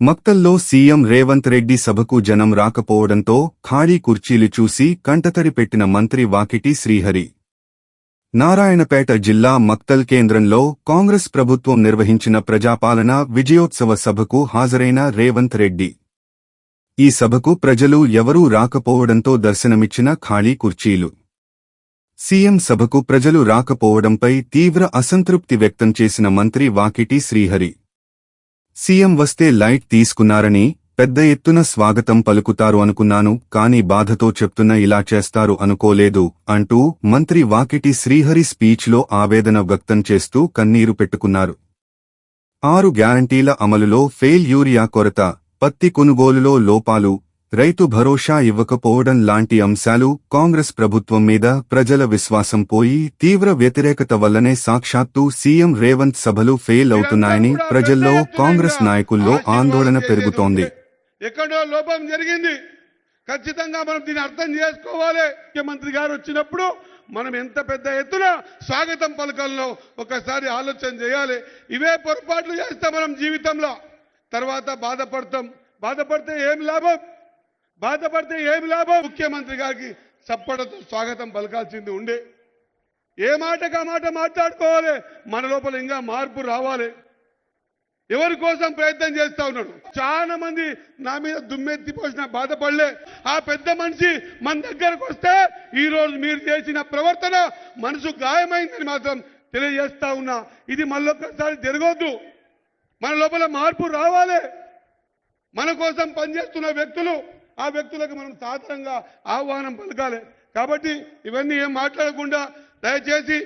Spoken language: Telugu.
మక్తల్లో సీఎం రేవంత్ రెడ్డి సభకు జనం రాకపోవడంతో ఖాళీ కుర్చీలు చూసి కంటతడి పెట్టిన మంత్రి వాకిటి శ్రీహరి. నారాయణపేట జిల్లా మక్తల్ కేంద్రంలో కాంగ్రెస్ ప్రభుత్వం నిర్వహించిన ప్రజాపాలన విజయోత్సవ సభకు హాజరైన రేవంత్ రెడ్డి. ఈ సభకు ప్రజలు ఎవరూ రాకపోవడంతో దర్శనమిచ్చిన ఖాళీ కుర్చీలు. సీఎం సభకు ప్రజలు రాకపోవడంపై తీవ్ర అసంతృప్తి వ్యక్తం చేసిన మంత్రి వాకిటి శ్రీహరి. సీఎం వస్తే లైట్ తీసుకున్నారని పెద్ద ఎత్తున స్వాగతం పలుకుతారు అనుకున్నాను కాని బాధతో చెప్తున్న ఇలా చేస్తారు అనుకోలేదు అంటూ మంత్రి వాకిటి శ్రీహరి స్పీచ్లో ఆవేదన వ్యక్తం చేస్తూ కన్నీరు పెట్టుకున్నారు. ఆరు గ్యారంటీల అమలులో ఫెయిల్ యూరియా కొరత పత్తి కొనుగోలులో లోపాలు రైతు భరోసా ఇవ్వకపోవడం లాంటి అంశాలు కాంగ్రెస్ ప్రభుత్వం మీద ప్రజల విశ్వాసం పోయి తీవ్ర వ్యతిరేకత వల్లనే సాక్షాత్తు సీఎం రేవంత్ సభలు ఫెయిల్ అవుతున్నాయని ప్రజల్లో కాంగ్రెస్ నాయకుల్లో ఆందోళన పెరుగుతోంది. ఎక్కడో లోపం జరిగింది. ఖచ్చితంగా మనం దీన్ని అర్థం చేసుకోవాలి. ముఖ్యమంత్రి గారు వచ్చినప్పుడు మనం ఎంత పెద్ద ఎత్తున స్వాగతం పలకల్లో ఒకసారి ఆలోచన చేయాలి. ఇవే పొరపాట్లు చేస్తాం మనం జీవితంలో తర్వాత బాధపడతాం. బాధపడితే ఏం లాభం? బాధపడితే ఏమి లాభం? ముఖ్యమంత్రి గారికి చప్పడతో స్వాగతం పలకాల్సింది ఉండే. ఏ మాటకు ఆ మాట మాట్లాడుకోవాలి? మన లోపల ఇంకా మార్పు రావాలి. ఎవరి కోసం ప్రయత్నం చేస్తా ఉన్నాడు? చాలా మంది నా మీద దుమ్మెత్తి పోసిన బాధపడలే. ఆ పెద్ద మనిషి మన దగ్గరకు వస్తే ఈ రోజు మీరు చేసిన ప్రవర్తన మనసు గాయమైందని మాత్రం తెలియజేస్తా ఉన్నా. ఇది మళ్ళొక్కసారి జరగవద్దు మన లోపల మార్పు రావాలి. మన కోసం పనిచేస్తున్న వ్యక్తులు ఆ వ్యక్తులకు మనం సాధారణంగా ఆహ్వానం పలకాలి. కాబట్టి ఇవన్నీ ఏం మాట్లాడకుండా దయచేసి